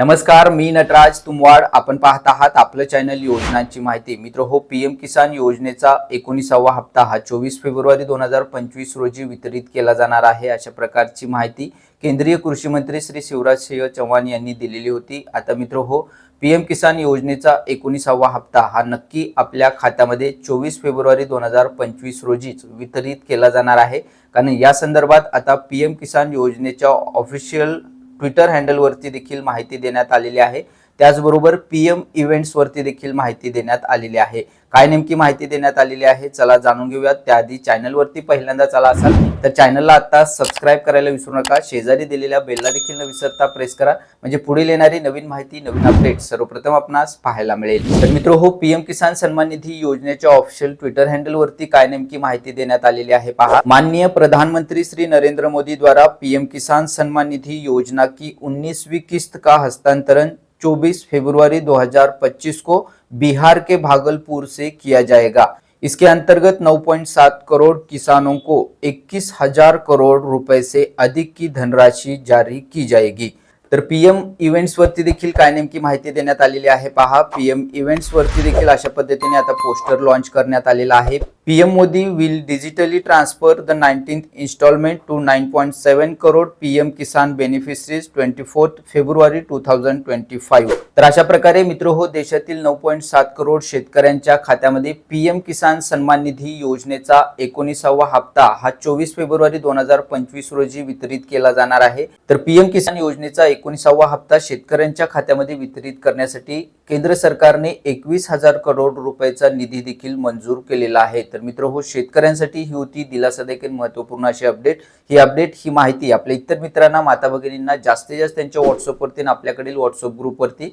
नमस्कार मी नटराज तुमवाड. आपण पाहत आहात आपलं चॅनल योजनांची माहिती. मित्र हो पीएम किसान योजनेचा एकोणीसावा हप्ता हा चोवीस फेब्रुवारी दोन हजार पंचवीस रोजी वितरित केला जाणार आहे अशा प्रकारची माहिती केंद्रीय कृषी मंत्री श्री शिवराज सिंह चव्हाण यांनी दिलेली होती. आता मित्र हो पीएम किसान योजनेचा एकोणीसावा हप्ता हा नक्की आपल्या खात्यामध्ये चोवीस फेब्रुवारी दोन हजार पंचवीस रोजीच वितरित केला जाणार आहे. कारण या संदर्भात आता पीएम किसान योजनेच्या ऑफिशियल ट्विटर हँडलवरती देखील माहिती देण्यात आलेली आहे. त्याचबरोबर पी एम इव्हेंट्सवरती देखील माहिती देण्यात आलेली आहे. काय नेमकी माहिती देण्यात आलेली आहे? चला जाणून घेऊयात. त्याआधी चॅनलवरती पहिल्यांदा चला असाल तर चॅनलला आता सबस्क्राईब करायला विसरू नका. शेजारी दिलेल्या बेलला देखील न विसरता प्रेस करा. म्हणजे पुढील येणारी नवीन माहिती नवीन अपडेट सर्वप्रथम आपणास पाहायला मिळेल. तर मित्र हो पीएम किसान सन्मान निधी योजनेच्या ऑफिशियल ट्विटर हँडलवरती काय नेमकी माहिती देण्यात आलेली आहे पहा. माननीय प्रधानमंत्री श्री नरेंद्र मोदी द्वारा पीएम किसान सन्मान निधी योजना की 19वीं किस्त का हस्तांतरण 24 फरवरी 2025 को बिहार के भागलपुर से किया जाएगा। इसके अंतर्गत 9.7 करोड़ किसानों को इक्कीस हज़ार करोड़ रुपए से अधिक की धनराशि जारी की जाएगी। तर पी एम इव्हेंट्सवरती देखील काय नेमकी माहिती देण्यात आलेली आहे पहा. पी एम इव्हेंट्सवरती देखील अशा पद्धतीने आता पोस्टर लॉन्च करण्यात आलेला आहे. P M Modi will digitally transfer the nineteen installment two nine point seven crore P M Kisan beneficiaries twenty fourth February two thousand twenty five तर अशा प्रकारे मित्र हो देशातील नऊ पॉईंट सात करोड शेतकऱ्यांच्या खात्यामध्ये पीएम किसान सन्मान निधी योजनेचा एकोणीसावा हप्ता हा चोवीस फेब्रुवारी दोन हजार पंचवीस रोजी वितरित केला जाणार आहे. तर पीएम किसान योजनेचा एकोणीसावा हप्ता शेतकऱ्यांच्या खात्यामध्ये वितरित करण्यासाठी केंद्र सरकारने एकवीस हजार करोड रुपयाचा निधी देखील मंजूर केलेला आहे. तर मित्र हो शेतकऱ्यांसाठी ही होती दिलासा देखील महत्त्वपूर्ण अशी अपडेट. ही अपडेट ही माहिती आपल्या इतर मित्रांना माता भगिनींना जास्तीत जास्त त्यांच्या व्हॉट्सअपवरती आणि आपल्याकडील व्हॉट्सअप ग्रुपवरती